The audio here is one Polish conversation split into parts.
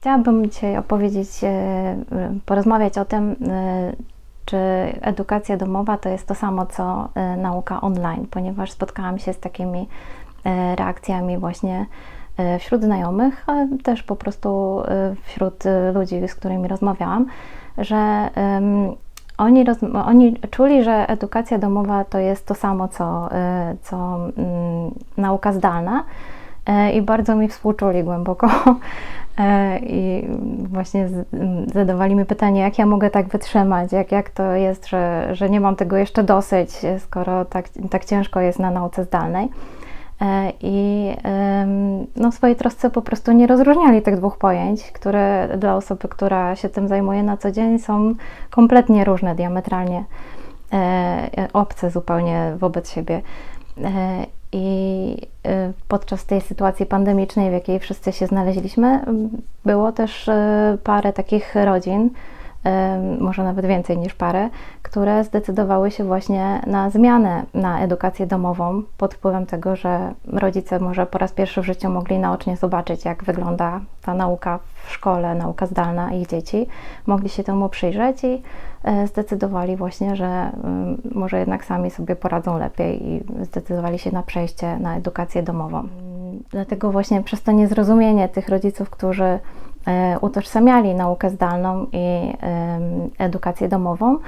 Chciałabym dzisiaj opowiedzieć, e, porozmawiać o tym, e, czy edukacja domowa to jest to samo co e, nauka online, ponieważ spotkałam się z takimi reakcjami właśnie wśród znajomych, ale też po prostu e, wśród e, ludzi, z którymi rozmawiałam, że oni, roz, oni czuli, że edukacja domowa to jest to samo co, e, co mm, nauka zdalna e, i bardzo mi współczuli głęboko. E, I właśnie zadawali mi pytanie, jak ja mogę tak wytrzymać, jak, jak to jest, że, że nie mam tego jeszcze dosyć, e, skoro tak, tak ciężko jest na nauce zdalnej. E, I no, w swojej trosce po prostu nie rozróżniali tych dwóch pojęć, które dla osoby, która się tym zajmuje na co dzień, są kompletnie różne, diametralnie e, obce zupełnie wobec siebie. E, I podczas tej sytuacji pandemicznej, w jakiej wszyscy się znaleźliśmy, było też parę takich rodzin, może nawet więcej niż parę, które zdecydowały się właśnie na zmianę na edukację domową pod wpływem tego, że rodzice może po raz pierwszy w życiu mogli naocznie zobaczyć, jak wygląda ta nauka w szkole, nauka zdalna ich dzieci, mogli się temu przyjrzeć i e, zdecydowali właśnie, że mm, może jednak sami sobie poradzą lepiej i zdecydowali się na przejście na edukację domową. Dlatego właśnie przez to niezrozumienie tych rodziców, którzy utożsamiali naukę zdalną i edukację domową,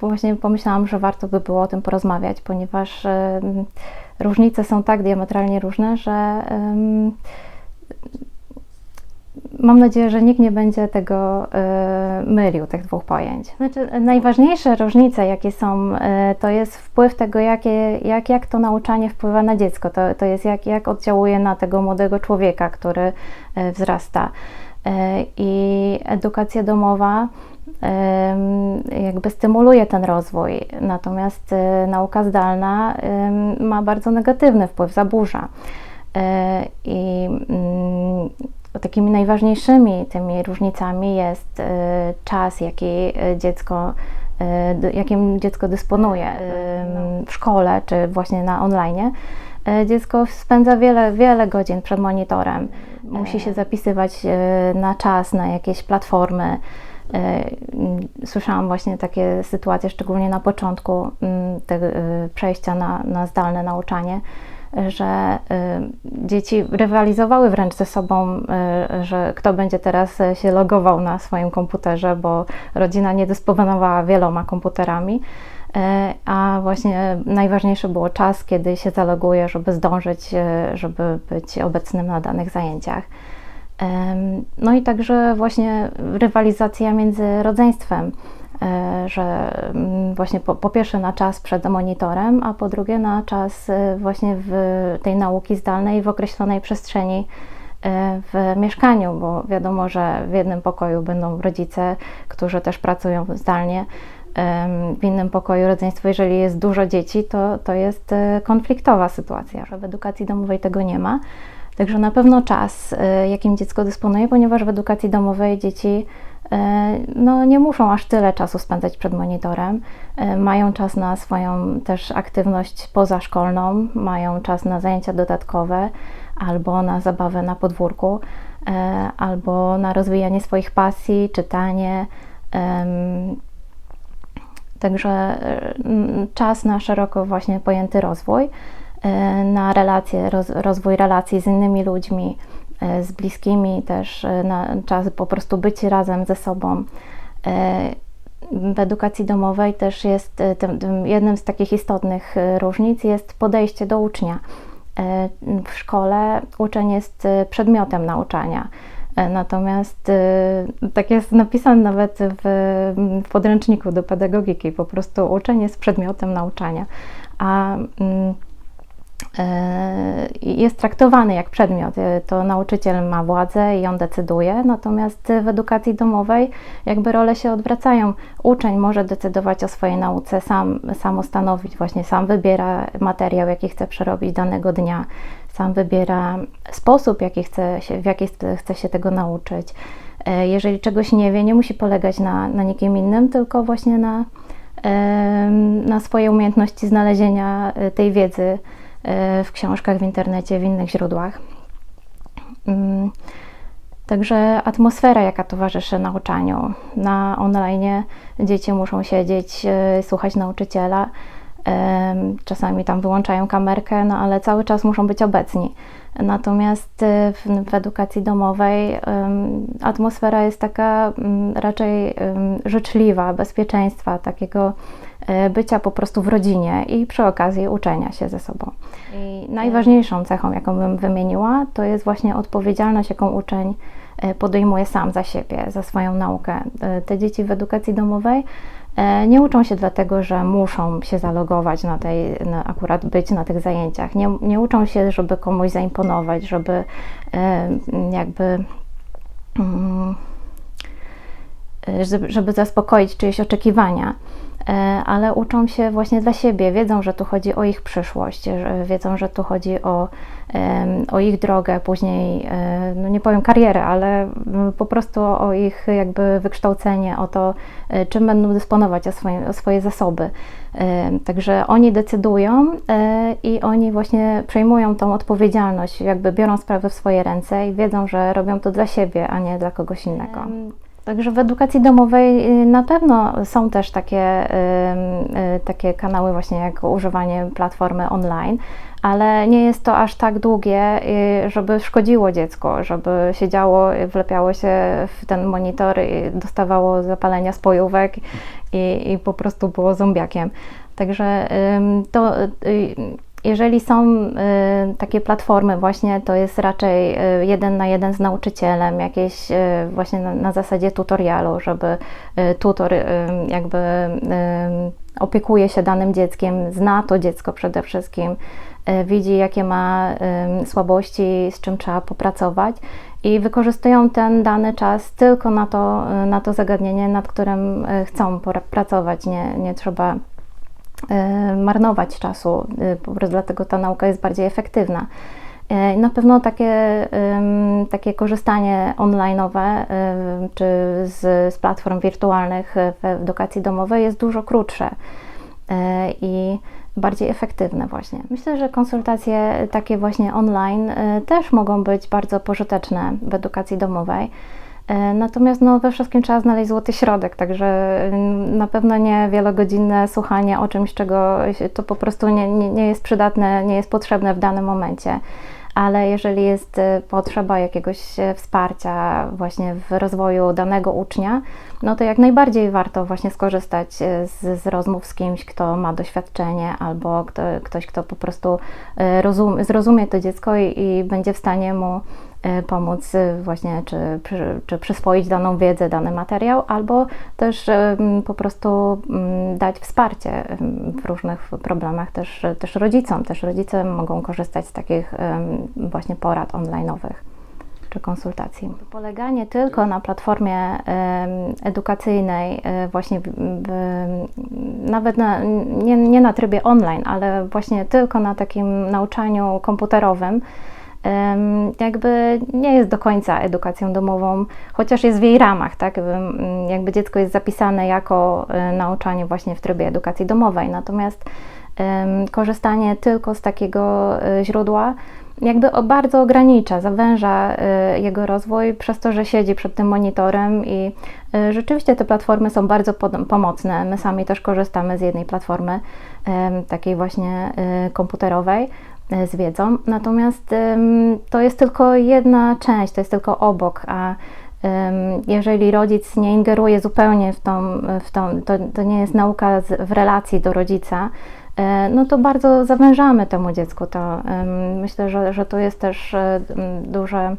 właśnie pomyślałam, że warto by było o tym porozmawiać, ponieważ różnice są tak diametralnie różne, że mam nadzieję, że nikt nie będzie tego e, mylił, tych dwóch pojęć. Znaczy, najważniejsze różnice, jakie są, e, to jest wpływ tego, jakie, jak, jak to nauczanie wpływa na dziecko. To, to jest jak, jak oddziałuje na tego młodego człowieka, który e, wzrasta. I edukacja domowa jakby stymuluje ten rozwój, natomiast nauka zdalna ma bardzo negatywny wpływ, zaburza. I mm, takimi najważniejszymi tymi różnicami jest e, czas, jaki e, dziecko, d- jakim dziecko dysponuje em, w szkole czy właśnie na online. Dziecko spędza wiele, wiele godzin przed monitorem. Musi się zapisywać e, na czas na jakieś platformy. Mm, Słyszałam właśnie takie sytuacje, szczególnie na początku mm, tego e, przejścia na, na zdalne nauczanie, że e, dzieci rywalizowały wręcz ze sobą, e, że kto będzie teraz e, się logował na swoim komputerze, bo rodzina nie dysponowała wieloma komputerami. A właśnie najważniejszy było czas, kiedy się zaloguje, żeby zdążyć, żeby być obecnym na danych zajęciach. No i także właśnie rywalizacja między rodzeństwem, że mm, właśnie po, po pierwsze na czas przed monitorem, a po drugie na czas e, właśnie w tej nauki zdalnej w określonej przestrzeni e, w mieszkaniu, bo wiadomo, że w jednym pokoju będą rodzice, którzy też pracują zdalnie, w innym pokoju rodzeństwo, jeżeli jest dużo dzieci, to, to jest e, konfliktowa sytuacja, że w edukacji domowej tego nie ma. Także na pewno czas, e, jakim dziecko dysponuje, ponieważ w edukacji domowej dzieci e, no, nie muszą aż tyle czasu spędzać przed monitorem. E, Mają czas na swoją też aktywność pozaszkolną, mają czas na zajęcia dodatkowe albo na zabawę na podwórku, e, albo na rozwijanie swoich pasji, czytanie. Także e, czas na szeroko właśnie pojęty rozwój, e, na relacje, roz, rozwój relacji z innymi ludźmi, e, z bliskimi też, e, na czas po prostu być razem ze sobą. E, W edukacji domowej też jest e, tym, tym jednym z takich istotnych e, różnic jest podejście do ucznia. E, W szkole uczeń jest e, przedmiotem nauczania. E, Natomiast e, tak jest napisane nawet w, w podręczniku do pedagogiki, po prostu uczeń jest przedmiotem nauczania, a mm, e, jest traktowany jak przedmiot. E, To nauczyciel ma władzę i on decyduje, natomiast w edukacji domowej jakby role się odwracają. Uczeń może decydować o swojej nauce sam, sam stanowić, właśnie sam wybiera materiał, jaki chce przerobić danego dnia, sam wybiera sposób, jaki chce się, w jaki chce- się tego nauczyć. E, Jeżeli czegoś nie wie, nie musi polegać na, na nikim innym, tylko właśnie na, na swojej umiejętności znalezienia e, tej wiedzy e, w książkach, w internecie, w innych źródłach. Mm, Także atmosfera, jaka towarzyszy nauczaniu. Na online dzieci muszą siedzieć, e, słuchać nauczyciela. Czasami tam wyłączają kamerkę, no ale cały czas muszą być obecni. Natomiast e, w, w edukacji domowej atmosfera jest taka mm, raczej życzliwa, bezpieczeństwa, takiego e, bycia po prostu w rodzinie i przy okazji uczenia się ze sobą. I najważniejszą cechą, jaką bym wymieniła, to jest właśnie odpowiedzialność, jaką uczeń e, podejmuje sam za siebie, za swoją naukę. E, Te dzieci w edukacji domowej nie uczą się dlatego, że muszą się zalogować na tej, na akurat być na tych zajęciach. Nie, nie uczą się, żeby komuś zaimponować, żeby e, jakby mm, e, żeby, zaspokoić czyjeś oczekiwania, e, ale uczą się właśnie dla siebie, wiedzą, że tu chodzi o ich przyszłość, że wiedzą, że tu chodzi o, o ich drogę, później, e, no nie powiem karierę, ale mm, po prostu o ich jakby wykształcenie, o to, e, czym będą dysponować, o swoje, o swoje zasoby. E, Także oni decydują e, i oni właśnie przejmują tą odpowiedzialność, jakby biorą sprawy w swoje ręce i wiedzą, że robią to dla siebie, a nie dla kogoś innego. Także w edukacji domowej y, na pewno są też takie, y, takie kanały właśnie jak używanie platformy online, ale nie jest to aż tak długie, y, żeby szkodziło dziecku, żeby siedziało, wlepiało się w ten monitor i dostawało zapalenia spojówek i, i po prostu było zombiakiem. Także to jeżeli są y, takie platformy właśnie, to jest raczej y, jeden na jeden z nauczycielem, jakieś y, właśnie na, na zasadzie tutorialu, żeby tutor jakby opiekuje się danym dzieckiem, zna to dziecko przede wszystkim, widzi jakie ma słabości, z czym trzeba popracować i wykorzystują ten dany czas tylko na to, na to zagadnienie, nad którym chcą pracować. Nie, nie trzeba marnować czasu, e, po prostu dlatego ta nauka jest bardziej efektywna. E, Na pewno takie, takie korzystanie online'owe czy z, z platform wirtualnych w edukacji domowej jest dużo krótsze e, i bardziej efektywne właśnie. Myślę, że konsultacje takie właśnie online e, też mogą być bardzo pożyteczne w edukacji domowej. E, Natomiast no, we wszystkim trzeba znaleźć złoty środek, także mm, na pewno nie wielogodzinne słuchanie o czymś, czego to po prostu nie, nie, nie jest przydatne, nie jest potrzebne w danym momencie. Ale jeżeli jest e, potrzeba jakiegoś e, wsparcia właśnie w rozwoju danego ucznia, no to jak najbardziej warto właśnie skorzystać z, z rozmów z kimś, kto ma doświadczenie albo kto, ktoś, kto po prostu rozum, zrozumie to dziecko i, i będzie w stanie mu pomóc e, właśnie, czy, czy przyswoić daną wiedzę, dany materiał, albo też em, po prostu dać wsparcie w różnych problemach też, też rodzicom. Też rodzice mogą korzystać z takich właśnie porad online'owych czy konsultacji. Poleganie tylko na platformie edukacyjnej, e, właśnie w, nawet na, nie, nie na trybie online, ale właśnie tylko na takim nauczaniu komputerowym, jakby nie jest do końca edukacją domową, chociaż jest w jej ramach, tak? Jakby, dziecko jest zapisane jako e, nauczanie właśnie w trybie edukacji domowej, natomiast korzystanie tylko z takiego e, źródła jakby bardzo ogranicza, zawęża y, jego rozwój przez to, że siedzi przed tym monitorem i rzeczywiście te platformy są bardzo pomocne. My sami też korzystamy z jednej platformy, takiej właśnie komputerowej z wiedzą, natomiast to jest tylko jedna część, to jest tylko obok, a jeżeli rodzic nie ingeruje zupełnie w tą, w tą to, to nie jest nauka w relacji do rodzica, e, no to bardzo zawężamy temu dziecku. To myślę, że, że to jest też e, duże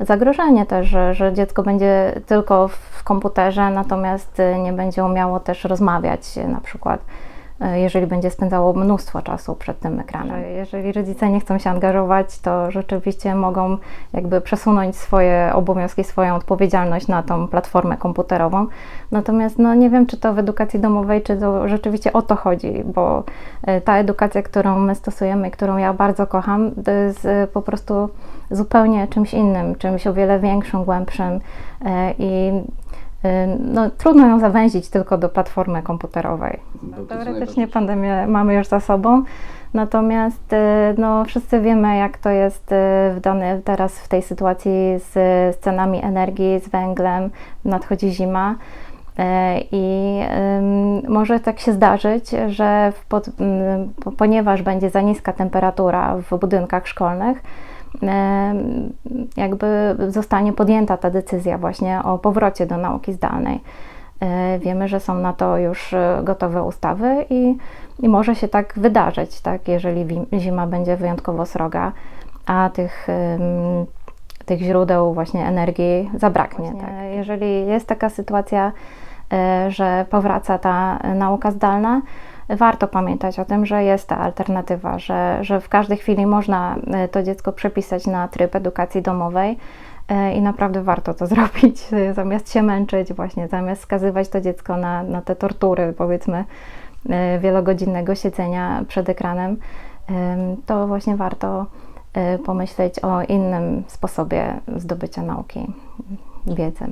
zagrożenie też, że, że dziecko będzie tylko w komputerze, natomiast e, nie będzie umiało też rozmawiać e, na przykład e, jeżeli będzie spędzało mnóstwo czasu przed tym ekranem. Jeżeli rodzice nie chcą się angażować, to rzeczywiście mogą jakby przesunąć swoje obowiązki, swoją odpowiedzialność na tą platformę komputerową. Natomiast no, nie wiem, czy to w edukacji domowej, czy to rzeczywiście o to chodzi, bo e, ta edukacja, którą my stosujemy którą ja bardzo kocham, to jest e, po prostu zupełnie czymś innym, czymś o wiele większym, głębszym e, i e, no, trudno ją zawęzić tylko do platformy komputerowej. No, Teoretycznie pandemię mamy już za sobą, natomiast e, no, wszyscy wiemy, jak to jest e, w dane, teraz w tej sytuacji z, z cenami energii, z węglem, nadchodzi zima. E, I może tak się zdarzyć, że w pod, ponieważ będzie za niska temperatura w budynkach szkolnych, jakby zostanie podjęta ta decyzja właśnie o powrocie do nauki zdalnej. E, Wiemy, że są na to już e, gotowe ustawy i, i może się tak wydarzyć, tak, jeżeli zima będzie wyjątkowo sroga, a tych, tych źródeł właśnie energii zabraknie. Tak. Jeżeli jest taka sytuacja, e, że powraca ta nauka zdalna, warto pamiętać o tym, że jest ta alternatywa, że, że w każdej chwili można e, to dziecko przepisać na tryb edukacji domowej e, i naprawdę warto to zrobić, e, zamiast się męczyć, właśnie zamiast skazywać to dziecko na, na te tortury, powiedzmy, wielogodzinnego siedzenia przed ekranem, em, to właśnie warto pomyśleć o innym sposobie zdobycia nauki, wiedzy.